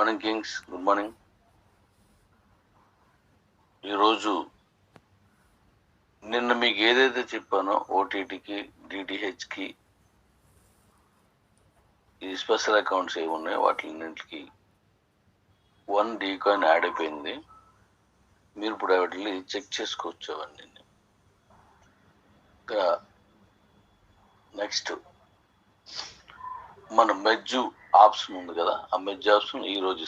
Morning Kings good morning ఈరోజు నిన్న మీకు ఏదైతే చెప్పానో ఓటీటీకి డిటిహెచ్కి ఈ స్పెషల్ అకౌంట్స్ ఏమి ఉన్నాయో వాటిన్నింటికి వన్ డీ కాయిన్ యాడ్ అయిపోయింది. మీరు ఇప్పుడు వాటిని చెక్ చేసుకోవచ్చు అవన్నీ. నెక్స్ట్ మన మెజ్జు ఆప్షన్ ఉంది కదా. ఆ మిడ్ ఆప్షన్ ఈ రోజు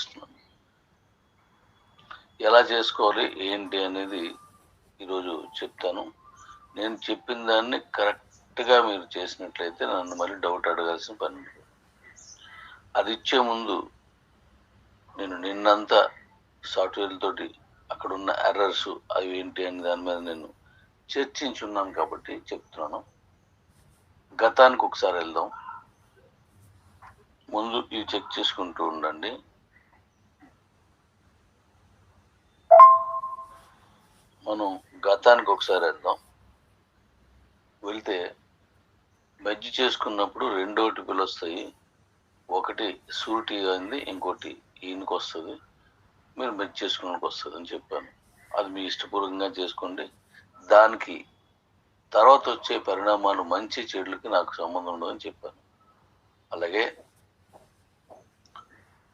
ఎలా చేసుకోవాలి ఏంటి అనేది ఈరోజు చెప్తాను. నేను చెప్పిన దాన్ని కరెక్ట్గా మీరు చేసినట్లయితే నన్ను మళ్ళీ డౌట్ అడగాల్సిన పని అది ఇచ్చే ముందు నేను నిన్నంతా సాఫ్ట్వేర్ తోటి అక్కడ ఉన్న ఎర్రర్స్ అవి ఏంటి అనే దాని మీద నేను చర్చించున్నాను కాబట్టి చెప్తున్నాను. గతానికి ఒకసారి వెళ్దాం. ముందు ఇవి చెక్ చేసుకుంటూ ఉండండి. మనం గతానికి ఒకసారి వెళ్దాం వెళ్తే మెజ్జి చేసుకున్నప్పుడు రెండోటి ఓటీపీలు వస్తాయి ఒకటి సూరిటీ అయింది ఇంకోటి ఈయనకి వస్తుంది. మీరు మెజ్ చేసుకున్నానికి వస్తుంది అని చెప్పాను. అది మీ ఇష్టపూర్వకంగా చేసుకోండి. దానికి తర్వాత వచ్చే పరిణామాలు మంచి చెడులకి నాకు సంబంధం ఉండదని చెప్పాను. అలాగే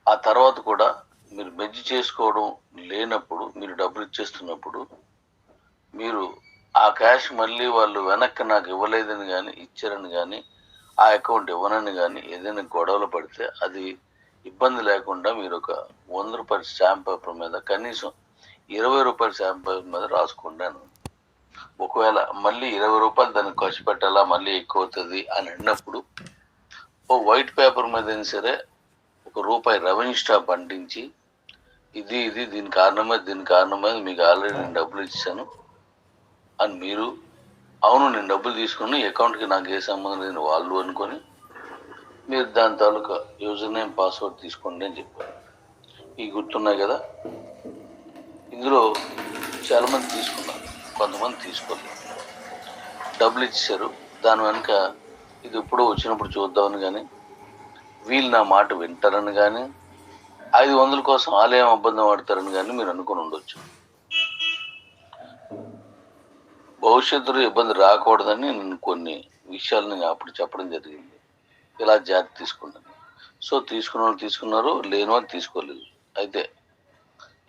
ఆ తర్వాత కూడా మీరు మెజ్జి చేసుకోవడం లేనప్పుడు మీరు డబ్బులు ఇచ్చేస్తున్నప్పుడు మీరు ఆ క్యాష్ మళ్ళీ వాళ్ళు వెనక్కి నాకు ఇవ్వలేదని కానీ ఇచ్చారని కానీ ఆ అకౌంట్ ఇవ్వనని కానీ ఏదైనా గొడవలు పడితే అది ఇబ్బంది లేకుండా మీరు ఒక వంద రూపాయల స్టాంప్ పేపర్ మీద కనీసం ఇరవై రూపాయల స్టాంప్ పేపర్ మీద రాసుకున్నాను. ఒకవేళ మళ్ళీ ఇరవై రూపాయలు దానికి ఖర్చు పెట్టాలా మళ్ళీ ఎక్కువ అవుతుంది అని అన్నప్పుడు ఓ వైట్ పేపర్ మీద అయినా సరే రూపాయి రెవెన్యూ స్టాప్ అంటించి ఇది ఇది దీని కారణమే దీని కారణమే మీకు ఆల్రెడీ నేను డబ్బులు ఇచ్చాను. అని మీరు అవును నేను డబ్బులు తీసుకుని అకౌంట్కి నాకు ఏ సంబంధం లేని వాళ్ళు అనుకొని మీరు దాని తాలూకా యూజర్ నేమ్ పాస్వర్డ్ తీసుకోండి అని చెప్పారు. ఈ గుర్తున్నాయి కదా? ఇందులో చాలామంది తీసుకున్నారు కొంతమంది తీసుకోలేదు. డబ్బులు ఇచ్చారు దాని వెనుక ఇది ఎప్పుడో వచ్చినప్పుడు చూద్దామని కానీ వీళ్ళు నా మాట వింటారని కానీ ఐదు వందల కోసం ఆలయం అబద్ధం ఆడతారని కానీ మీరు అనుకుని ఉండొచ్చు. భవిష్యత్తులో ఇబ్బంది రాకూడదని నేను కొన్ని విషయాలు నేను అప్పుడు చెప్పడం జరిగింది. ఇలా జాగ్రత్త తీసుకున్నాను. సో తీసుకున్న వాళ్ళు తీసుకున్నారు లేని వాళ్ళు తీసుకోలేదు. అయితే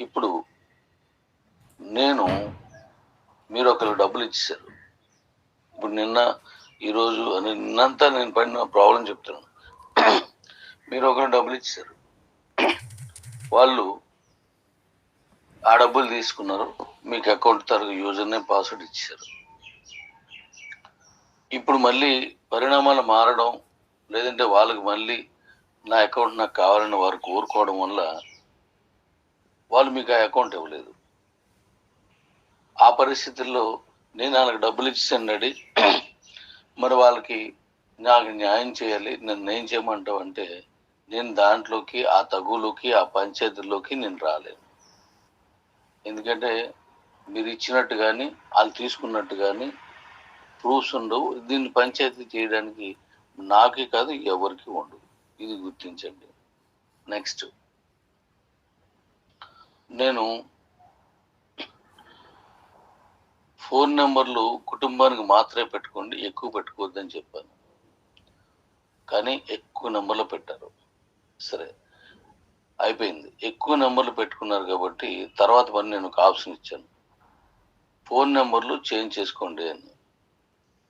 ఇప్పుడు నేను మీరు ఒకరు డబ్బులు ఇచ్చేసారు ఇప్పుడు నిన్న ఈరోజు అని నిన్నంతా నేను పడిన ప్రాబ్లం చెప్తున్నాను. మీరు ఒకరు డబ్బులు ఇచ్చారు. వాళ్ళు ఆ డబ్బులు తీసుకున్నారు. మీకు అకౌంట్ తరగతి యూజర్ నేమ్ పాస్వర్డ్ ఇచ్చారు. ఇప్పుడు మళ్ళీ పరిణామాలు మారడం లేదంటే వాళ్ళకి మళ్ళీ నా అకౌంట్ నాకు కావాలని వారు కోరుకోవడం వల్ల వాళ్ళు మీకు ఆ అకౌంట్ ఇవ్వలేదు. ఆ పరిస్థితుల్లో నేను వాళ్ళకి డబ్బులు ఇచ్చానడి మరి వాళ్ళకి నాకు న్యాయం చేయాలి నన్ను ఏం చేయమంటావు అంటే నేను దాంట్లోకి ఆ తగులోకి ఆ పంచాయతీలోకి నేను రాలేను. ఎందుకంటే మీరు ఇచ్చినట్టు కానీ వాళ్ళు తీసుకున్నట్టు కానీ ప్రూఫ్స్ ఉండవు. దీన్ని పంచాయతీ చేయడానికి నాకే కాదు ఎవరికి ఉండవు ఇది గుర్తించండి. నెక్స్ట్. నేను ఫోన్ నెంబర్లు కుటుంబానికి మాత్రమే పెట్టుకోండి ఎక్కువ పెట్టుకోవద్దని చెప్పాను. కానీ ఎక్కువ నెంబర్లు పెట్టారు. సరే. అయిపోయింది. ఎక్కువ నెంబర్లు పెట్టుకున్నారు కాబట్టి తర్వాత పని నేను ఒక ఆప్షన్ ఇచ్చాను. ఫోన్ నెంబర్లు చేంజ్ చేసుకోండి అని.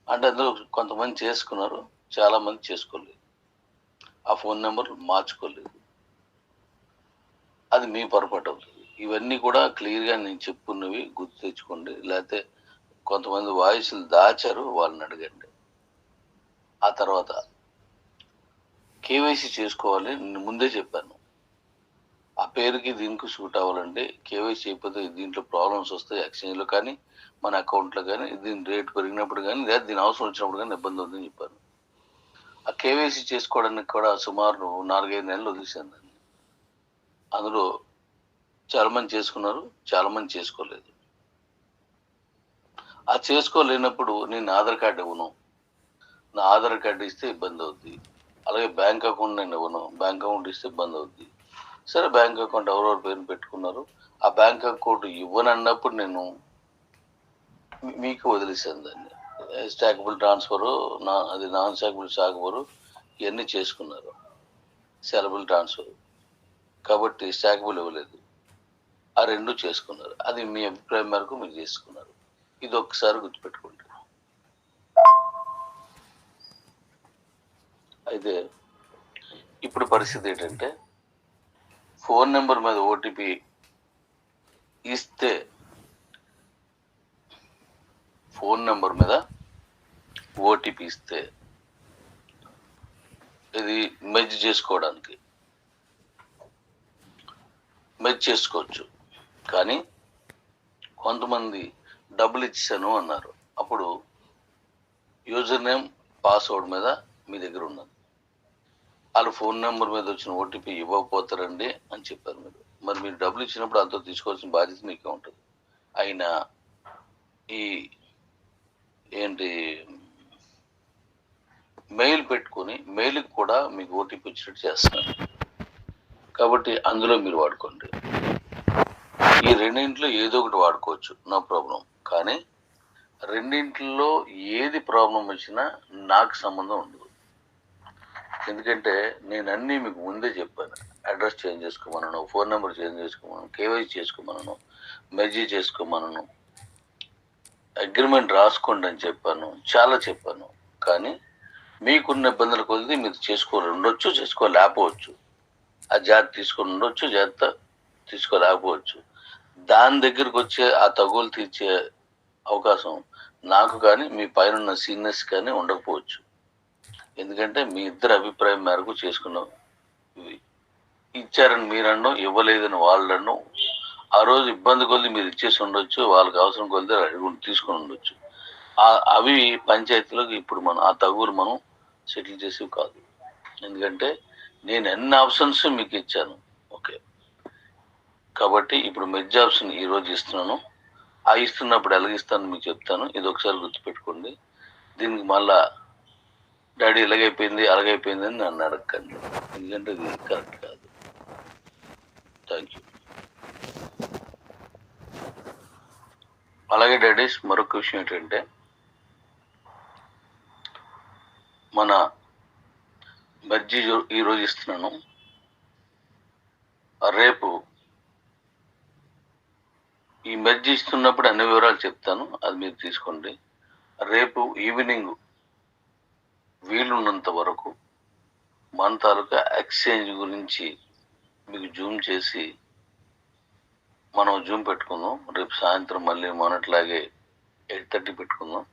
అంటే అందులో కొంతమంది చేసుకున్నారు చాలా మంది చేసుకోలేదు. ఆ ఫోన్ నెంబర్ మార్చుకోలేదు. అది మీ పొరపాటు అవుతుంది. ఇవన్నీ కూడా క్లియర్గా నేను చెప్పుకున్నవి గుర్తు తెచ్చుకోండి. లేకపోతే కొంతమంది వాయిస్లు దాచారు వాళ్ళని అడగండి. ఆ తర్వాత కేవైసీ చేసుకోవాలి నేను ముందే చెప్పాను. ఆ పేరుకి దీనికి సూట్ అవ్వాలంటే కేవైసీ అయిపోతే దీంట్లో ప్రాబ్లమ్స్ వస్తాయి ఎక్స్చేంజ్లో కానీ మన అకౌంట్లో కానీ దీని రేట్ పెరిగినప్పుడు కానీ లేదా దీని అవసరం వచ్చినప్పుడు కానీ ఇబ్బంది ఉందని చెప్పాను. ఆ కేవైసీ చేసుకోవడానికి కూడా సుమారు నాలుగైదు నెలలు వదిలేశాను దాన్ని అందులో చాలా మంది చేసుకున్నారు చాలా మంది చేసుకోలేదు. ఆ చేసుకోలేనప్పుడు నేను ఆధార్ కార్డు ఇవ్వను. నా ఆధార్ కార్డు ఇస్తే ఇబ్బంది అవుద్ది. అలాగే బ్యాంక్ అకౌంట్ నేను ఇవ్వను బ్యాంక్ అకౌంట్ ఇస్తే ఇబ్బంది అవుద్ది. సరే బ్యాంక్ అకౌంట్ ఎవరెవరు పేరు పెట్టుకున్నారు. ఆ బ్యాంక్ అకౌంట్ ఇవ్వనన్నప్పుడు నేను మీకు వదిలేసాను దాన్ని. స్టాకబుల్ ట్రాన్స్ఫర్ నా అది నాన్ స్టాకబుల్ స్టాకబుల్ ఇవన్నీ చేసుకున్నారు. సెలబుల్ ట్రాన్స్ఫర్ కాబట్టి స్టాకబుల్ ఇవ్వలేదు. ఆ రెండు చేసుకున్నారు. అది మీ అభిప్రాయం మేరకు మీరు చేసుకున్నారు. ఇది ఒక్కసారి గుర్తుపెట్టుకోండి. అయితే ఇప్పుడు పరిస్థితి ఏంటంటే ఫోన్ నెంబర్ మీద ఓటీపీ ఇస్తే ఫోన్ నెంబర్ మీద ఓటీపీ ఇస్తే ఇది మెజ్ చేసుకోవడానికి. మెజ్ చేసుకోవచ్చు. కానీ కొంతమంది డబ్బులు ఇచ్చాను అన్నారు. అప్పుడు యూజర్ నేమ్ పాస్వర్డ్ మీద మీ దగ్గర ఉన్నది. వాళ్ళు ఫోన్ నెంబర్ మీద వచ్చిన ఓటీపీ ఇవ్వకపోతారండి అని చెప్పారు మీరు. మరి మీరు డబ్బులు ఇచ్చినప్పుడు అంత తీసుకోవాల్సిన బాధ్యత మీకే ఉంటుంది. అయినా ఈ ఏంటి మెయిల్ పెట్టుకొని మెయిల్కి కూడా మీకు ఓటీపీ వచ్చినట్టు చేస్తున్నారు. కాబట్టి అందులో మీరు వాడుకోండి. ఈ రెండింటిలో ఏదో ఒకటి వాడుకోవచ్చు నో ప్రాబ్లం. కానీ రెండింటిలో ఏది ప్రాబ్లం వచ్చినా నాకు సంబంధం ఉండదు. ఎందుకంటే నేను అన్నీ మీకు ముందే చెప్పాను. అడ్రస్ చేంజ్ చేసుకోమనను ఫోన్ నెంబర్ చేంజ్ చేసుకోమను కేవైసీ చేసుకోమనను మెర్జీ చేసుకోమనను అగ్రిమెంట్ రాసుకోండి అని చెప్పాను చాలా చెప్పాను. కానీ మీకున్న ఇబ్బందుల కొద్ది మీరు చేసుకోవాలి ఉండొచ్చు చేసుకోలేకపోవచ్చు ఆ జాగ్రత్త తీసుకొని ఉండొచ్చు జాగ్రత్త తీసుకోలేకపోవచ్చు దాని దగ్గరకు వచ్చే ఆ తగులు తీర్చే అవకాశం నాకు కానీ మీ పైన సీనియర్స్ కానీ ఉండకపోవచ్చు. ఎందుకంటే మీ ఇద్దరు అభిప్రాయం మేరకు చేసుకున్నాం. ఇవి ఇచ్చారని మీరన్ను ఇవ్వలేదని వాళ్ళను ఆ రోజు ఇబ్బంది కొద్ది మీరు ఇచ్చేసి ఉండొచ్చు వాళ్ళకి అవసరం కొద్ది అడుగు తీసుకొని ఉండొచ్చు. ఆ- అవి పంచాయతీలకు ఇప్పుడు మనం ఆ తగులు మనం సెటిల్ చేసేవి కాదు. ఎందుకంటే నేను ఎన్ని ఆప్షన్స్ మీకు ఇచ్చాను ఓకే. కాబట్టి ఇప్పుడు మెజ్ ఆప్షన్ ఈ రోజు ఇస్తున్నాను. ఆ ఇస్తున్నప్పుడు ఎలాగిస్తాను మీకు చెప్తాను. ఇది ఒకసారి గుర్తుపెట్టుకోండి. దీనికి మళ్ళా డాడీ ఇలాగైపోయింది అలాగైపోయింది అని నన్ను అడగండి ఎందుకంటే ఇది కరెక్ట్ కాదు. Thank you. అలాగే డాడీస్ మరొక విషయం ఏంటంటే మన బజ్జీ ఈరోజు ఈ రోజు ఇస్తున్నాను. రేపు ఈ మజ్జి ఇస్తున్నప్పుడు అన్ని వివరాలు చెప్తాను. అది మీరు తీసుకోండి. రేపు ఈవినింగ్ వీలున్నంత వరకు మన తాలూకా ఎక్స్చేంజ్ గురించి మీకు జూమ్ చేసి మనం జూమ్ పెట్టుకుందాం. రేపు సాయంత్రం మళ్ళీ మొన్నట్లాగే ఎయిట్ థర్టీ పెట్టుకుందాం.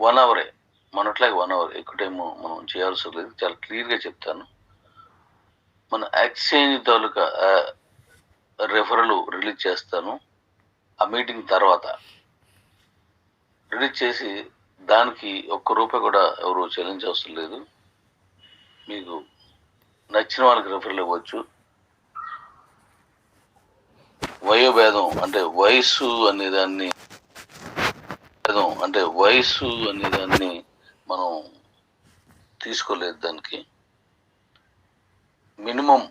వన్ అవరే మొన్నట్లాగే వన్ అవర్. ఎక్కువ టైం మనం చేయాల్సి లేదు. చాలా క్లియర్గా చెప్తాను. మన ఎక్స్చేంజ్ తాలూకా రెఫరల్ రిలీజ్ చేస్తాను. ఆ మీటింగ్ తర్వాత రిలీజ్ చేసి దానికి ఒక్క రూపాయి కూడా ఎవరు చెల్లించవసరం లేదు. మీకు నచ్చిన వాళ్ళకి రెఫరల్ ఇవ్వచ్చు. వయోభేదం అంటే వయసు అనే దాన్ని భేదం అంటే వయసు అనే దాన్ని మనం తీసుకోలేదు దానికి. మినిమం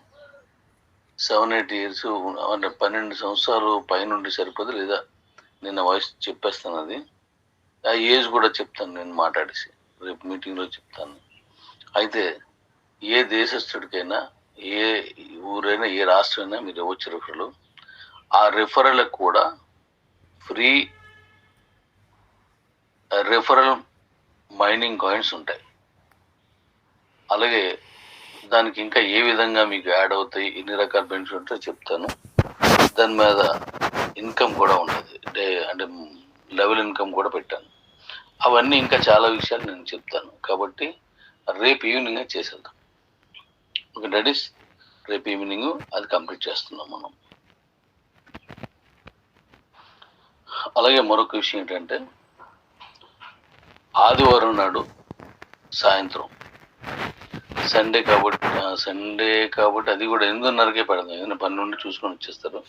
సెవెన్ ఎయిట్ ఇయర్స్ అంటే పన్నెండు సంవత్సరాలు పైనుండి సరిపోదు లేదా నిన్న వయసు చెప్పేస్తాను అది. ఆ ఏజ్ కూడా చెప్తాను నేను మాట్లాడేసి. రేపు మీటింగ్లో చెప్తాను. అయితే ఏ దేశస్థుడికైనా ఏ ఊరైనా ఏ రాష్ట్రమైనా మీరు ఇవ్వచ్చు రిఫరల్ ఆ రిఫరల్కి కూడా ఫ్రీ రిఫరల్ మైనింగ్ కాయిన్స్ ఉంటాయి. అలాగే దానికి ఇంకా ఏ విధంగా మీకు యాడ్ అవుతాయి ఎన్ని రకాల బెనిఫిట్ ఉంటాయో చెప్తాను. దాని మీద ఇన్కమ్ కూడా ఉంటుంది. డే అంటే డబుల్ ఇన్కమ్ కూడా పెట్టాను. అవన్నీ ఇంకా చాలా విషయాలు నేను చెప్తాను. కాబట్టి రేపు ఈవినింగ్ చేసేద్దాం. ఓకే డాడీస్ రేపు ఈవినింగ్ అది కంప్లీట్ చేస్తున్నాం మనం. అలాగే మరొక విషయం ఏంటంటే ఆదివారం నాడు సాయంత్రం. సండే కాబట్టి సండే కాబట్టి అది కూడా ఎనిమిదిన్నరకే పెడదాం. ఏదైనా పని నుండి చూసుకొని వచ్చేస్తారు.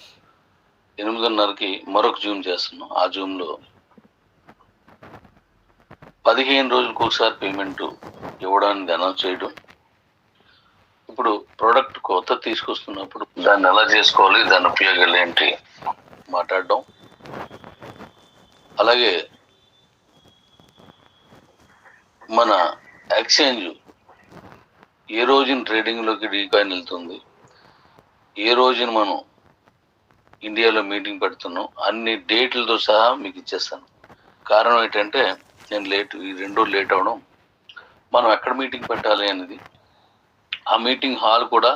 ఎనిమిదిన్నరకి మరొక జూమ్ చేస్తున్నాం. ఆ జూమ్లో పదిహేను రోజులకు ఒకసారి పేమెంట్ ఇవ్వడానికి అనౌన్స్ చేయడం. ఇప్పుడు ప్రోడక్ట్ కొత్త తీసుకొస్తున్నప్పుడు దాన్ని ఎలా చేసుకోవాలి దాని ఉపయోగాలు ఏంటి మాట్లాడడం. అలాగే మన ఎక్స్చేంజ్ ఏ రోజున ట్రేడింగ్లోకి డీకాయిన్ వెళ్తుంది ఏ రోజున మనం ఇండియాలో మీటింగ్ పెడుతున్నాం. అన్ని డేట్లతో సహా మీకు ఇచ్చేస్తాను. కారణం ఏంటంటే నేను లేట్ ఈ రెండు లేట్ అవడం. మనం ఎక్కడ మీటింగ్ పెట్టాలి అనేది. ఆ మీటింగ్ హాల్ కూడా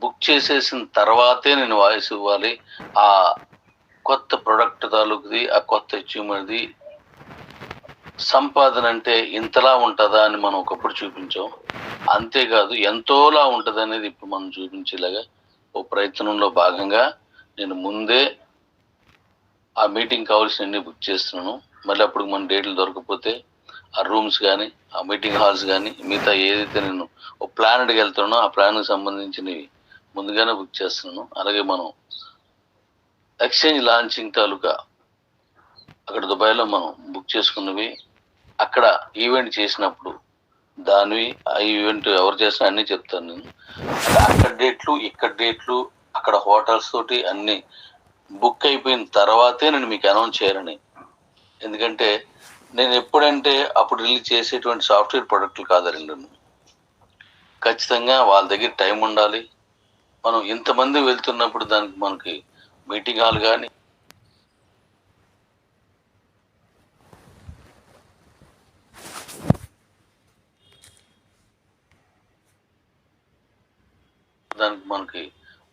బుక్ చేసేసిన తర్వాతే నేను వాయిస్ ఇవ్వాలి. ఆ కొత్త ప్రొడక్ట్ తాలూకుది ఆ కొత్త అచీవ్మెంట్ది సంపాదన అంటే ఇంతలా ఉంటుందా అని మనం ఒకప్పుడు చూపించాం. అంతేకాదు ఎంతోలా ఉంటుంది అనేది ఇప్పుడు మనం చూపించేలాగా ఓ ప్రయత్నంలో భాగంగా నేను ముందే ఆ మీటింగ్ కావాల్సినవన్నీ బుక్ చేస్తున్నాను. మళ్ళీ అప్పుడు మన డేట్లు దొరకకపోతే ఆ రూమ్స్ కానీ ఆ మీటింగ్ హాల్స్ కానీ మిగతా ఏదైతే నేను ఓ ప్లాన్ అడిగి వెళ్తున్నానో ఆ ప్లాన్కి సంబంధించినవి ముందుగానే బుక్ చేస్తున్నాను. అలాగే మనం ఎక్స్చేంజ్ లాంచింగ్ తాలూకా అక్కడ దుబాయ్లో మనం బుక్ చేసుకున్నవి అక్కడ ఈవెంట్ చేసినప్పుడు దానివి ఆ ఈవెంట్ ఎవరు చేసినా అన్నీ చెప్తాను నేను. అక్కడ డేట్లు ఇక్కడ డేట్లు అక్కడ హోటల్స్ తోటి అన్నీ బుక్ అయిపోయిన తర్వాతే నేను మీకు అనౌన్స్ చేయాలని ఎందుకంటే నేను ఎప్పుడంటే అప్పుడు రిలీజ్ చేసేటువంటి సాఫ్ట్వేర్ ప్రొడక్ట్లు కాదు రెండు ఖచ్చితంగా వాళ్ళ దగ్గర టైం ఉండాలి. మనం ఇంతమంది వెళ్తున్నప్పుడు దానికి మనకి మీటింగ్ హాల్ కానీ దానికి మనకి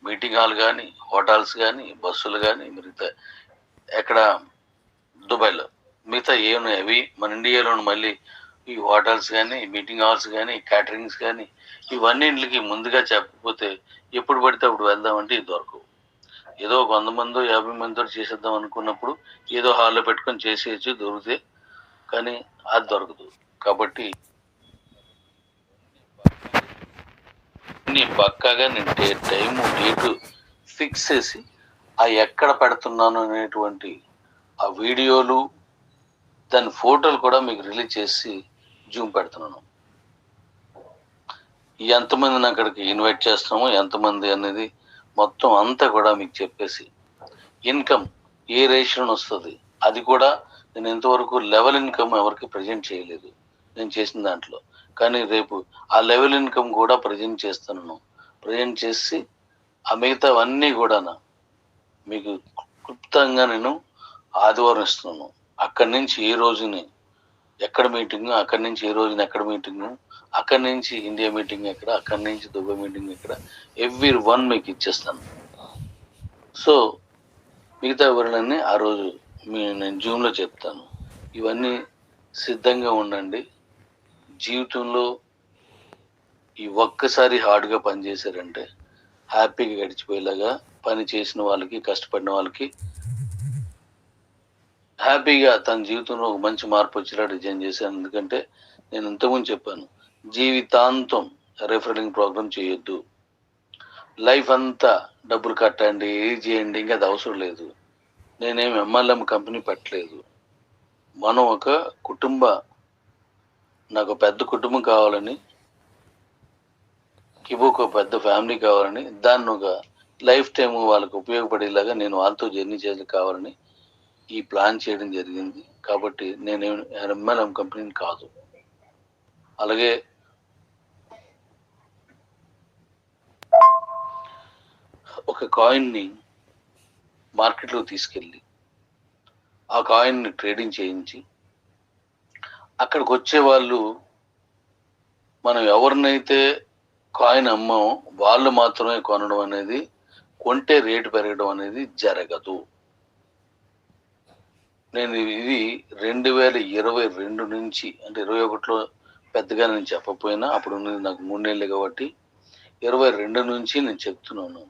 మీటింగ్ హాల్ కానీ హోటల్స్ కానీ బస్సులు కానీ మిగతా ఎక్కడ? దుబాయ్లో. మిగతా ఏమున్నాయి అవి మన ఇండియాలో మళ్ళీ ఈ హోటల్స్ కానీ మీటింగ్ హాల్స్ కానీ క్యాటరింగ్స్ కానీ ఇవన్నింటికి ముందుగా చెప్పకపోతే ఎప్పుడు పడితే అప్పుడు వెళ్దామంటే ఇది దొరకవు. ఏదో వంద మందో యాభై మందితో చేసేద్దాం అనుకున్నప్పుడు ఏదో హాల్లో పెట్టుకొని చేసేయచ్చు దొరికితే. కానీ అది దొరకదు. కాబట్టి నీ పక్కాగా నేను డే టైము డేటు ఫిక్స్ చేసి ఆ ఎక్కడ పెడుతున్నాను అనేటువంటి ఆ వీడియోలు దాని ఫోటోలు కూడా మీకు రిలీజ్ చేసి జూమ్ పెడుతున్నాను. ఎంతమందిని అక్కడికి ఇన్వైట్ చేస్తున్నామో ఎంతమంది అనేది మొత్తం అంతా కూడా మీకు చెప్పేసి ఇన్కమ్ ఏ రేషన్ వస్తుంది అది కూడా నేను ఇంతవరకు లెవెల్ ఇన్కమ్ ఎవరికి ప్రజెంట్ చేయలేదు. నేను చేసిన దాంట్లో. కానీ రేపు ఆ లెవెల్ ఇన్కమ్ కూడా ప్రజెంట్ చేస్తున్నాను ప్రజెంట్ చేసి ఆ మిగతావన్నీ కూడా మీకు క్లుప్తంగా నేను ఆదివారం ఇస్తున్నాను అక్కడి నుంచి ఏ రోజుని ఎక్కడ మీటింగ్ అక్కడి నుంచి ఏ రోజున ఎక్కడ మీటింగ్ అక్కడి నుంచి ఇండియా మీటింగ్ ఎక్కడ అక్కడి నుంచి దుబాయ్ మీటింగ్ ఎక్కడ ఎవ్రీ వన్ మీకు ఇచ్చేస్తాను. సో మిగతా వివరాలన్నీ ఆ రోజు మీ నేను జూమ్లో చెప్తాను. ఇవన్నీ సిద్ధంగా ఉండండి. జీవితంలో ఈ ఒక్కసారి హార్డ్గా పనిచేశారంటే హ్యాపీగా గడిచిపోయేలాగా పని చేసిన వాళ్ళకి కష్టపడిన వాళ్ళకి హ్యాపీగా తన జీవితంలో ఒక మంచి మార్పు వచ్చేలా డిజైన్ చేశాను ఎందుకంటే నేను ఇంతకుముందు చెప్పాను జీవితాంతం రెఫరింగ్ ప్రోగ్రామ్ చేయొద్దు. లైఫ్ అంతా డబ్బులు కట్టండి ఏది చేయండి ఇంకా అది అవసరం లేదు. నేనేం ఎంఎల్ఎం కంపెనీ పెట్టలేదు. మనం ఒక కుటుంబ నాకు పెద్ద కుటుంబం కావాలని కిబోకు పెద్ద ఫ్యామిలీ కావాలని దాన్ని ఒక లైఫ్ టైం వాళ్ళకి ఉపయోగపడేలాగా నేను వాళ్ళతో జర్నీ చేయాలి కావాలని ఈ ప్లాన్ చేయడం జరిగింది. కాబట్టి నేను ఎంఎల్ఎం కంపెనీని కాదు. అలాగే ఒక కాయిన్ని మార్కెట్లో తీసుకెళ్ళి ఆ కాయిన్ని ట్రేడింగ్ చేయించి అక్కడికి వచ్చే వాళ్ళు మనం ఎవరినైతే కాయిన్ అమ్మం వాళ్ళు మాత్రమే కొనడం అనేది కొంటే రేటు పెరగడం అనేది జరగదు. నేను ఇది రెండు వేల ఇరవై రెండు నుంచి అంటే ఇరవై ఒకటిలో పెద్దగా నేను చెప్పపోయినా అప్పుడు ఉన్నది నాకు మూడు నెలలు కాబట్టి ఇరవై రెండు నుంచి నేను చెప్తున్నాను.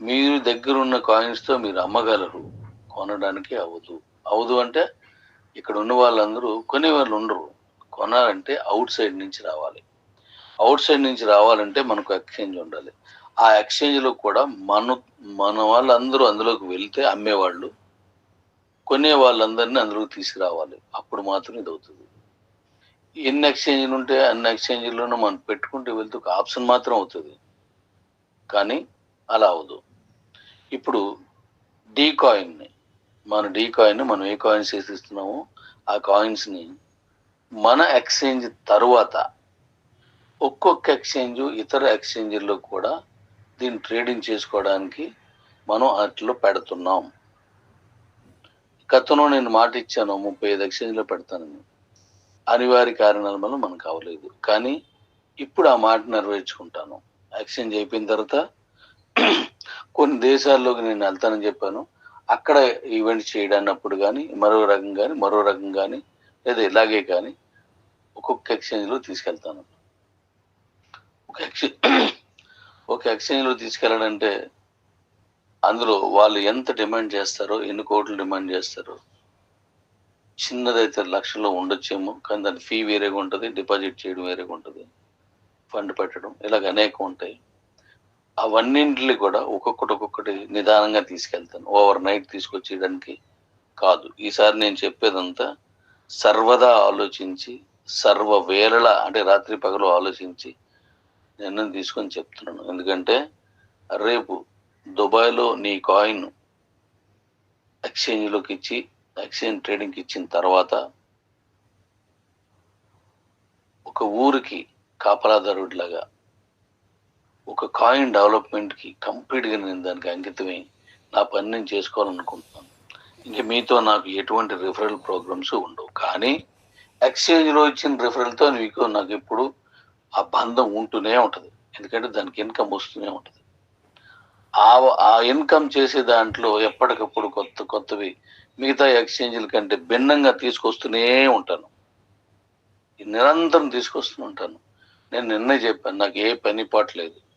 మీరు దగ్గర ఉన్న కాయిన్స్తో మీరు అమ్మగలరు. కొనడానికి అవ్వదు అవ్వదు అంటే ఇక్కడ ఉన్న వాళ్ళందరూ కొనే వాళ్ళు ఉండరు. కొనాలంటే అవుట్ సైడ్ నుంచి రావాలి. అవుట్ సైడ్ నుంచి రావాలంటే మనకు ఎక్స్చేంజ్ ఉండాలి. ఆ ఎక్స్చేంజ్లో కూడా మన మన వాళ్ళందరూ అందులోకి వెళ్తే అమ్మేవాళ్ళు కొనే వాళ్ళందరినీ అందులోకి తీసుకురావాలి. అప్పుడు మాత్రం ఇది అవుతుంది ఎన్ని ఎక్స్చేంజ్లు ఉంటే అన్ని ఎక్స్చేంజ్లోనూ మనం పెట్టుకుంటూ వెళ్తే ఒక ఆప్షన్ మాత్రం అవుతుంది. కానీ అలా అవదు ఇప్పుడు డీ కాయిన్ని మన డీ కాయిన్ మనం ఏ కాయిన్స్ వేసిస్తున్నామో ఆ కాయిన్స్ని మన ఎక్స్చేంజ్ తరువాత ఒక్కొక్క ఎక్స్చేంజ్ ఇతర ఎక్స్చేంజ్లో కూడా దీన్ని ట్రేడింగ్ చేసుకోవడానికి మనం అట్లో పెడుతున్నాం. గతంలో నేను మాట ఇచ్చాను ముప్పై ఐదు ఎక్స్చేంజ్లో పెడతానని అనివార్య కారణాల వల్ల మనకు అవ్వలేదు. కానీ ఇప్పుడు ఆ మాట నెరవేర్చుకుంటాను. ఎక్స్చేంజ్ అయిపోయిన తర్వాత కొన్ని దేశాల్లోకి నేను వెళ్తానని చెప్పాను. అక్కడ ఈవెంట్ చేయడాన్నప్పుడు కానీ మరో రకం కానీ మరో రకం కానీ లేదా ఇలాగే కానీ ఒక్కొక్క ఎక్స్చేంజ్లో తీసుకెళ్తాను. ఒక ఎక్స్చేంజ్ ఒక ఎక్స్చేంజ్లో తీసుకెళ్ళాలంటే అందులో వాళ్ళు ఎంత డిమాండ్ చేస్తారో ఎన్ని కోట్లు డిమాండ్ చేస్తారో చిన్నదైతే లక్షల్లో ఉండొచ్చేమో కానీ దాని ఫీ వేరేగా ఉంటుంది డిపాజిట్ చేయడం వేరేగా ఉంటుంది ఫండ్ పెట్టడం ఇలాగ అనేక ఉంటాయి. అవన్నింటిని కూడా ఒక్కొక్కటి ఒక్కొక్కటి నిదానంగా తీసుకెళ్తాను. ఓవర్ నైట్ తీసుకొచ్చేయడానికి కాదు. ఈసారి నేను చెప్పేదంతా సర్వదా ఆలోచించి సర్వ వేళలా అంటే రాత్రి పగలు ఆలోచించి నిర్ణయం తీసుకొని చెప్తున్నాను. ఎందుకంటే రేపు దుబాయ్లో నీ కాయిన్ ఎక్స్చేంజ్లోకి ఇచ్చి ఎక్స్చేంజ్ ట్రేడింగ్కి ఇచ్చిన తర్వాత ఒక ఊరికి కాపలాదారుడిలాగా ఒక కాయిన్ డెవలప్మెంట్కి కంప్లీట్గా నేను దానికి అంకితమై నా పని నేను చేసుకోవాలనుకుంటున్నాను. ఇంక మీతో నాకు ఎటువంటి రిఫరల్ ప్రోగ్రామ్స్ ఉండవు. కానీ ఎక్స్చేంజ్లో ఇచ్చిన రిఫరల్తో మీకు నాకు ఎప్పుడు ఆ బంధం ఉంటూనే ఉంటుంది. ఎందుకంటే దానికి ఇన్కమ్ వస్తూనే ఉంటుంది. ఆ ఆ ఇన్కమ్ చేసే దాంట్లో ఎప్పటికప్పుడు కొత్త కొత్తవి మిగతా ఎక్స్చేంజ్ల కంటే భిన్నంగా తీసుకొస్తూనే ఉంటాను. నిరంతరం తీసుకొస్తూ ఉంటాను. నేను నిన్నే చెప్పాను నాకు ఏ పని పాటలేదు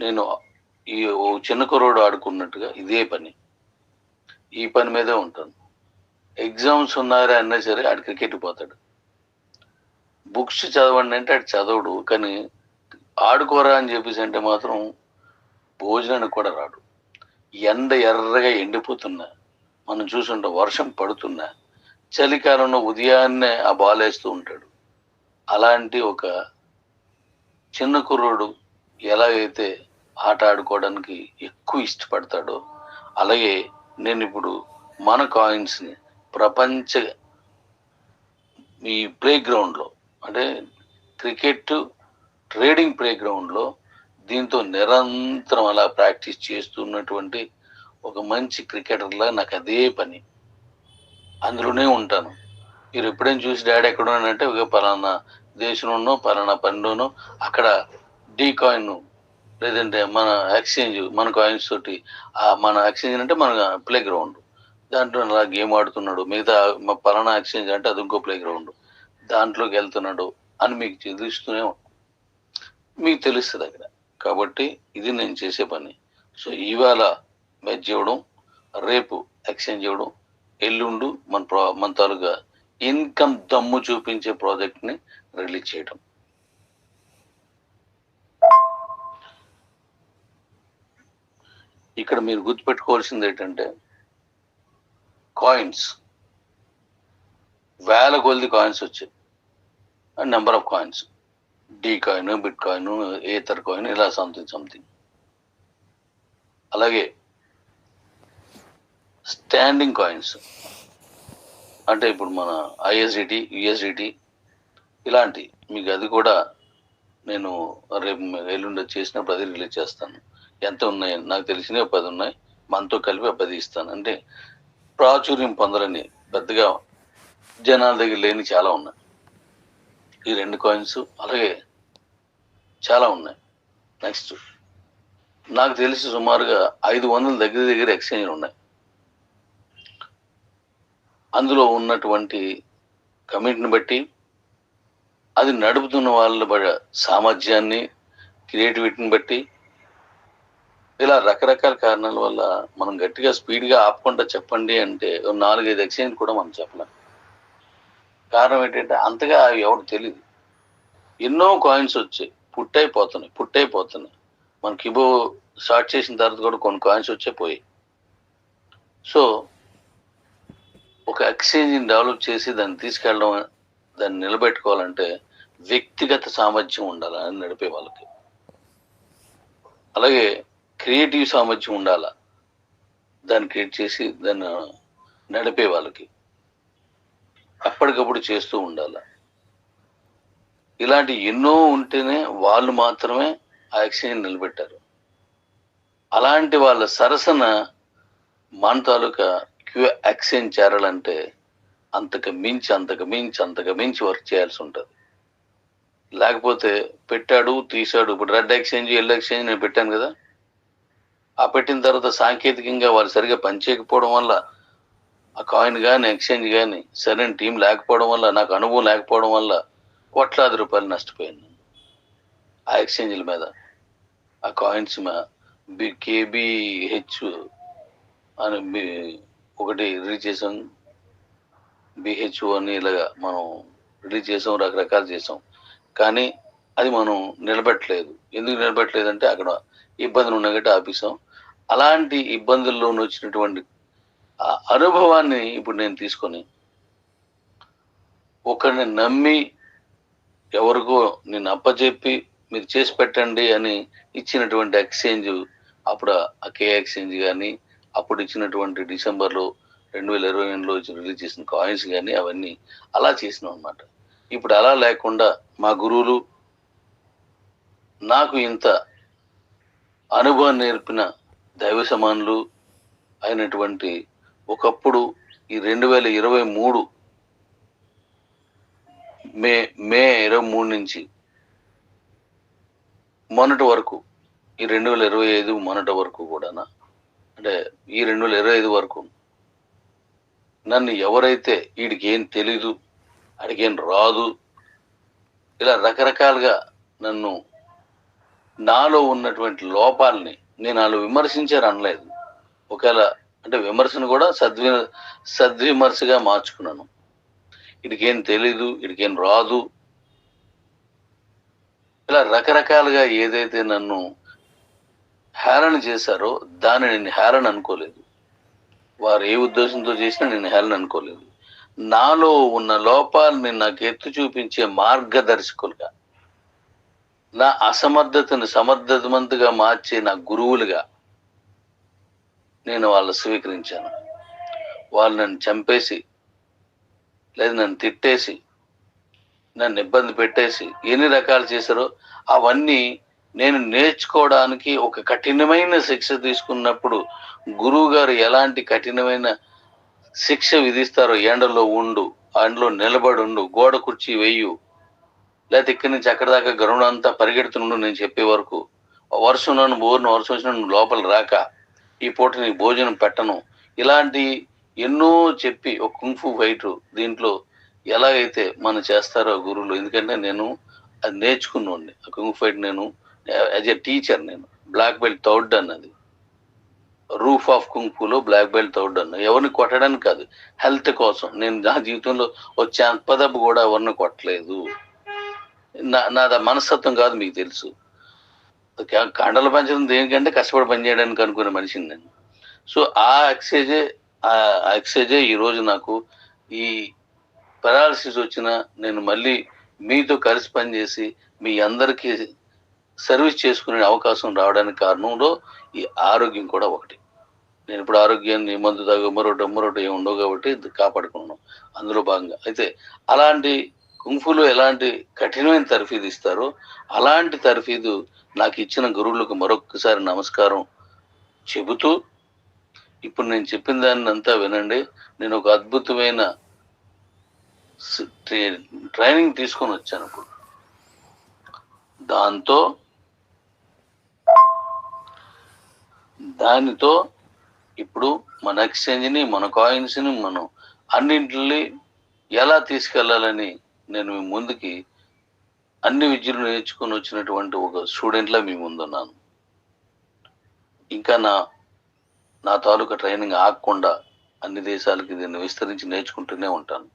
నేను ఈ ఓ చిన్న కుర్రోడు ఆడుకున్నట్టుగా ఇదే పని. ఈ పని మీదే ఉంటాను. ఎగ్జామ్స్ ఉన్నారా అన్నా సరే ఆడు క్రికెట్ పోతాడు. బుక్స్ చదవండి అంటే ఆడు చదవడు కానీ ఆడుకోరా అని చెప్పేసి అంటే మాత్రం భోజనానికి కూడా రాడు. ఎండ ఎర్రగా ఎండిపోతున్నా మనం చూసుంటే వర్షం పడుతున్నా చలికాలంలో ఉదయాన్నే ఆ బాల్ వేస్తూ ఉంటాడు. అలాంటి ఒక చిన్న కుర్రోడు ఎలాగైతే ఆట ఆడుకోవడానికి ఎక్కువ ఇష్టపడతాడో అలాగే నేను ఇప్పుడు మన కాయిన్స్ని ప్రపంచ ఈ ప్లే గ్రౌండ్లో అంటే క్రికెట్ ట్రేడింగ్ ప్లే గ్రౌండ్లో దీంతో నిరంతరం అలా ప్రాక్టీస్ చేస్తున్నటువంటి ఒక మంచి క్రికెటర్లా నాకు అదే పని. అందులోనే ఉంటాను. మీరు ఎప్పుడైనా చూసి డాడీ ఎక్కడ ఉన్నానంటే ఒక పలానా దేశంలోనో పలానా పనిలోనో అక్కడ డీ కాయిన్ లేదంటే మన ఎక్స్చేంజ్ మన కాయిన్స్ తోటి మన ఎక్స్చేంజ్ అంటే మన ప్లే గ్రౌండ్ దాంట్లో అలా గేమ్ ఆడుతున్నాడు మిగతా మా పలానా ఎక్స్చేంజ్ అంటే అది ఇంకో ప్లే గ్రౌండ్ దాంట్లోకి వెళ్తున్నాడు అని మీకు తెలుస్తూనే మీకు తెలుస్తుంది అక్కడ. కాబట్టి ఇది నేను చేసే పని. సో ఇవాళ మెచ్ ఇవ్వడం రేపు ఎక్స్చేంజ్ ఇవ్వడం ఎల్లుండు మన ప్రో మన తాలూకా ఇన్కమ్ దమ్ము చూపించే ప్రాజెక్ట్ని రిలీజ్ చేయడం ఇక్కడ మీరు గుర్తుపెట్టుకోవాల్సింది ఏంటంటే కాయిన్స్ వేల కొలది కాయిన్స్ వచ్చాయి. Number of coins D coin bitcoin ether coin ఇలా సంథింగ్ సంథింగ్ అలాగే స్టాండింగ్ కాయిన్స్ అంటే ఇప్పుడు మన ఐఎస్డిటి యుఎస్డిటి ఇలాంటి. మీకు అది కూడా నేను రేపు ఎల్లుండి చేసినప్పుడు అది రిలీజ్ చేస్తాను. ఎంత ఉన్నాయి? నాకు తెలిసినవి పది ఉన్నాయి. మనతో కలిపి పది ఇస్తాను. అంటే ప్రాచుర్యం పొందాలని పెద్దగా జనాల దగ్గర లేని చాలా ఉన్నాయి. ఈ రెండు కాయిన్స్ అలాగే చాలా ఉన్నాయి. నెక్స్ట్ నాకు తెలిసి సుమారుగా ఐదు వందల దగ్గర దగ్గర ఎక్స్చేంజ్లు ఉన్నాయి. అందులో ఉన్నటువంటి కమిటీని బట్టి అది నడుపుతున్న వాళ్ళ సామర్థ్యాన్ని క్రియేటివిటీని బట్టి ఇలా రకరకాల కారణాల వల్ల మనం గట్టిగా స్పీడ్గా ఆపకుండా చెప్పండి అంటే నాలుగైదు ఎక్స్చేంజ్ కూడా మనం చెప్పలేం. కారణం ఏంటంటే అంతగా అవి ఎవరు తెలియదు ఎన్నో కాయిన్స్ వచ్చాయి. పుట్టయిపోతున్నాయి పుట్టయిపోతున్నాయి. మన కిబో స్టార్ట్ చేసిన తర్వాత కూడా కొన్ని కాయిన్స్ వచ్చే పోయి సో ఒక ఎక్స్చేంజ్ని డెవలప్ చేసి దాన్ని తీసుకెళ్ళడం దాన్ని నిలబెట్టుకోవాలంటే వ్యక్తిగత సామర్థ్యం ఉండాలి అని నడిపే వాళ్ళకి. అలాగే క్రియేటివ్ సామర్థ్యం ఉండాలా? దాన్ని క్రియేట్ చేసి దాన్ని నడిపే వాళ్ళకి. అప్పటికప్పుడు చేస్తూ ఉండాలి? ఇలాంటి ఎన్నో ఉంటేనే వాళ్ళు మాత్రమే ఆ ఎక్స్చేంజ్ నిలబెట్టారు. అలాంటి వాళ్ళ సరసన మన తాలూకా క్యూ ఎక్స్చేంజ్ చేరాలంటే అంతకు మించి అంతకు మించి అంతకు మించి వర్క్ చేయాల్సి ఉంటుంది. లేకపోతే పెట్టాడు తీశాడు. ఇప్పుడు రెడ్ ఎక్స్చేంజ్ ఎల్లో ఎక్స్చేంజ్ నేను పెట్టాను కదా? ఆ పెట్టిన తర్వాత సాంకేతికంగా వారు సరిగా పనిచేయకపోవడం వల్ల ఆ కాయిన్ కానీ ఎక్స్చేంజ్ కానీ సరైన టీం లేకపోవడం వల్ల నాకు అనుభవం లేకపోవడం వల్ల కోట్లాది రూపాయలు నష్టపోయాను. ఆ ఎక్స్చేంజ్ల మీద ఆ కాయిన్స్ బి కేబిహెచ్ అని ఒకటి రిలీజ్ చేసాం. బిహెచ్ఓ అని ఇలాగా మనం రిలీజ్ చేసాం రకరకాలు చేసాం. కానీ అది మనం నిలబెట్టలేదు. ఎందుకు నిలబెట్టలేదంటే అక్కడ ఇబ్బందులు ఉన్నాయి కాబట్టి ఆపేసాం. అలాంటి ఇబ్బందుల్లో వచ్చినటువంటి ఆ అనుభవాన్ని ఇప్పుడు నేను తీసుకొని ఒకరిని నమ్మి ఎవరికో నేను అప్పచెప్పి మీరు చేసి పెట్టండి అని ఇచ్చినటువంటి ఎక్స్చేంజ్ అప్పుడు ఆ కే ఎక్స్చేంజ్ కానీ అప్పుడు ఇచ్చినటువంటి డిసెంబర్లో రెండు వేల ఇరవై రెండులో రిలీజ్ చేసిన కాయిన్స్ కానీ అవన్నీ అలా చేసినాం అనమాట ఇప్పుడు అలా లేకుండా మా గురువులు నాకు ఇంత అనుభవం నేర్పిన దైవ సమానులు అయినటువంటి ఒకప్పుడు ఈ రెండు వేల ఇరవై మూడు మే మే ఇరవై మూడు నుంచి మొన్నటి వరకు ఈ రెండు వేల ఇరవై ఐదు మొన్నటి వరకు కూడానా? అంటే ఈ రెండు వేల ఇరవై ఐదు వరకు నన్ను ఎవరైతే వీడికి ఏం తెలీదు అడిగేం రాదు ఇలా రకరకాలుగా నన్ను నాలో ఉన్నటువంటి లోపాలని నేను వాళ్ళు విమర్శించారు అనలేదు ఒకవేళ అంటే విమర్శను కూడా సద్వి సద్విమర్శగా మార్చుకున్నాను. ఇడికేం తెలీదు ఇడికేం రాదు. ఇలా రకరకాలుగా ఏదైతే నన్ను హేళన చేశారో దాన్ని నేను హేళన అనుకోలేదు. వారు ఏ ఉద్దేశంతో చేసినా నేను హేళన అనుకోలేదు. నాలో ఉన్న లోపాలని నాకు ఎత్తు చూపించే మార్గదర్శకులుగా నా అసమర్థతను సమర్థతమంతుగా మార్చే నా గురువులుగా నేను వాళ్ళ స్వీకరించాను. వాళ్ళు నన్ను చంపేసి లేదు నన్ను తిట్టేసి నన్ను ఇబ్బంది పెట్టేసి ఎన్ని రకాలు చేశారో అవన్నీ నేను నేర్చుకోవడానికి ఒక కఠినమైన శిక్ష తీసుకున్నప్పుడు గురువు గారు ఎలాంటి కఠినమైన శిక్ష విధిస్తారో ఎండలో ఉండు ఎండలో నిలబడి ఉండు గోడ కుర్చీ వెయ్యు లేకపోతే ఇక్కడి నుంచి అక్కడ దాకా గ్రౌండ్ అంతా పరిగెడుతుండు నేను చెప్పే వరకు వర్షం నన్ను బోర్ను వర్షం వచ్చిన లోపల రాక ఈ పూట నీకు భోజనం పెట్టను. ఇలాంటి ఎన్నో చెప్పి ఒక కుంఫు ఫైట్ దీంట్లో ఎలాగైతే మనం చేస్తారో గురువులు ఎందుకంటే నేను అది నేర్చుకున్నోండి ఆ కుంఫు ఫైట్ నేను యాజ్ ఎ టీచర్ నేను. బ్లాక్ బెల్ట్ థర్డ్ అన్నది రూఫ్ ఆఫ్ కుంఫులో బ్లాక్ బెల్ట్ థర్డ్ అన్న. ఎవరిని కొట్టడానికి కాదు. హెల్త్ కోసం. నేను నా జీవితంలో వచ్చే అంపదబ్బు కూడా ఎవరిని కొట్టలేదు. నా నాది మనస్తత్వం కాదు మీకు తెలుసు. కండలు పెంచడం దేనికంటే కష్టపడి పనిచేయడానికి అనుకునే మనిషిని నేను. సో ఆ ఎక్సైజే ఆ ఎక్సైజే ఈరోజు నాకు ఈ పెరాలసిస్ వచ్చిన నేను మళ్ళీ మీతో కలిసి పనిచేసి మీ అందరికీ సర్వీస్ చేసుకునే అవకాశం రావడానికి కారణంలో ఈ ఆరోగ్యం కూడా ఒకటి. నేను ఇప్పుడు ఆరోగ్యాన్ని మందు తాగు మరొకటి మరొకటి ఏమి ఉండవు కాబట్టి ఇది కాపాడుకున్నాను. అందులో భాగంగా. అయితే అలాంటి కుంఫులో ఎలాంటి కఠినమైన తర్ఫీదు ఇస్తారో అలాంటి తర్ఫీదు నాకు ఇచ్చిన గురువులకు మరొకసారి నమస్కారం చెబుతూ ఇప్పుడు నేను చెప్పిన దాన్ని అంతా వినండి. నేను ఒక అద్భుతమైన ట్రైనింగ్ తీసుకొని వచ్చాను ఇప్పుడు. దాంతో దానితో ఇప్పుడు మన ఎక్స్చేంజ్ని మన కాయిన్స్ని మనం అన్నింటిని ఎలా తీసుకెళ్ళాలని నేను మీ ముందుకి అన్ని విద్యలు నేర్చుకొని వచ్చినటువంటి ఒక స్టూడెంట్లా మీ ముందున్నాను. ఇంకా నా నా తాలూకా ట్రైనింగ్ ఆగకుండా అన్ని దేశాలకి దీన్ని విస్తరించి నేర్చుకుంటూనే ఉంటాను.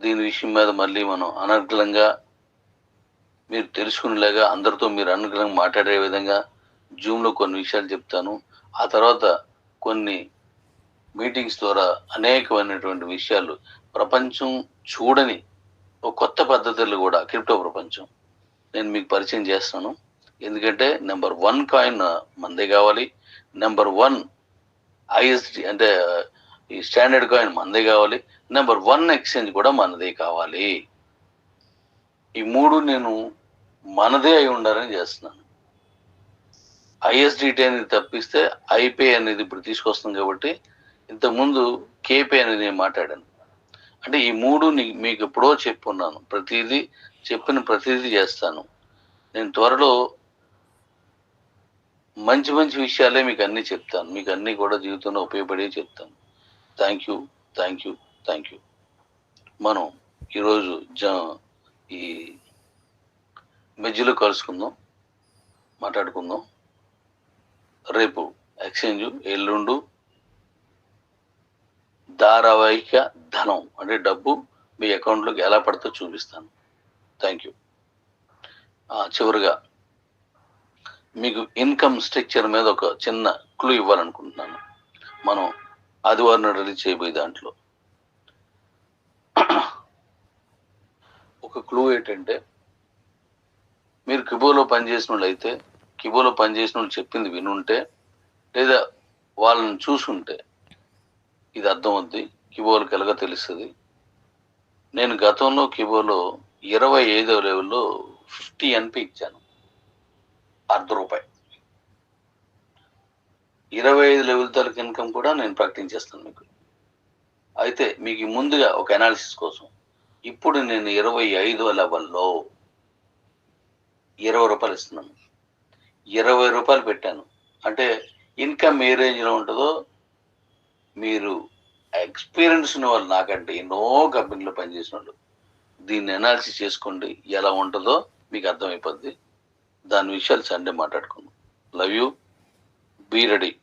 దీని విషయం మీద మళ్ళీ మనం అనర్గలంగా మీరు తెలుసుకునేలాగా అందరితో మీరు అనుకూలంగా మాట్లాడే విధంగా జూమ్లో కొన్ని విషయాలు చెప్తాను. ఆ తర్వాత కొన్ని మీటింగ్స్ ద్వారా అనేకమైనటువంటి విషయాలు ప్రపంచం చూడని ఒక కొత్త పద్ధతులు కూడా క్రిప్టో ప్రపంచం. నేను మీకు పరిచయం చేస్తాను. ఎందుకంటే నెంబర్ వన్ కాయిన్ మందే కావాలి. నెంబర్ వన్ ఐఎస్డి అంటే ఈ స్టాండర్డ్ కాయిన్ మందే కావాలి. నెంబర్ వన్ ఎక్స్చేంజ్ కూడా మనదే కావాలి. ఈ మూడు నేను మనదే అయి ఉండాలని చేస్తున్నాను. ఐఎస్డిటి అనేది తప్పిస్తే ఐపే అనేది ఇప్పుడు తీసుకొస్తుంది కాబట్టి ఇంతకుముందు కేపే అనేది నేను మాట్లాడాను. అంటే ఈ మూడు నీ- మీకు ఎప్పుడో చెప్పున్నాను. ప్రతిదీ చెప్పిన ప్రతిదీ చేస్తాను. నేను త్వరలో మంచి మంచి విషయాలే మీకు అన్ని చెప్తాను. మీకు అన్ని కూడా జీవితంలో ఉపయోగపడే చెప్తాను. Thank you thank you thank you. మనం ఈరోజు జ ఈ మెజ్జిలో కలుసుకుందాం మాట్లాడుకుందాం. రేపు ఎక్స్చేంజ్ ఎల్లుండు ధారావాహిక ధనం అంటే డబ్బు మీ అకౌంట్లోకి ఎలా పడితే చూపిస్తాను. థ్యాంక్ యూ చివరిగా మీకు ఇన్కమ్ స్ట్రక్చర్ మీద ఒక చిన్న క్లూ ఇవ్వాలనుకుంటున్నాను. మనం ఆదివారం రిలీజ్ చేయబోయే దాంట్లో. ఒక క్లూ ఏంటంటే మీరు కిబోలో పనిచేసిన వాళ్ళు అయితే కిబోలో పనిచేసిన వాళ్ళు చెప్పింది వినుంటే లేదా వాళ్ళని చూసుంటే ఇది అర్థం అవుద్ది కిబోలకు తెలుస్తుంది. నేను గతంలో కిబోలో ఇరవై ఐదవ లెవెల్లో ఫిఫ్టీ ఎన్పి ఇచ్చాను. అర్ధ రూపాయి. ఇరవై ఐదు లెవెల్ తరకు ఇన్కమ్ కూడా నేను ప్రకటించేస్తాను మీకు. అయితే మీకు ముందుగా ఒక అనాలిసిస్ కోసం. ఇప్పుడు నేను ఇరవై ఐదో లెవెల్లో ఇరవై రూపాయలు ఇస్తున్నాను. ఇరవై రూపాయలు పెట్టాను. అంటే ఇన్కమ్ ఏ రేంజ్లో ఉంటుందో మీరు ఎక్స్పీరియన్స్ ఉన్న వాళ్ళు నాకంటే ఎన్నో కంపెనీలో పనిచేసిన వాళ్ళు దీన్ని అనాలిసిస్ చేసుకోండి. ఎలా ఉంటుందో మీకు అర్థమైపోద్ది. దాని విషయాలు సండే మాట్లాడుకుందాం. Love you be ready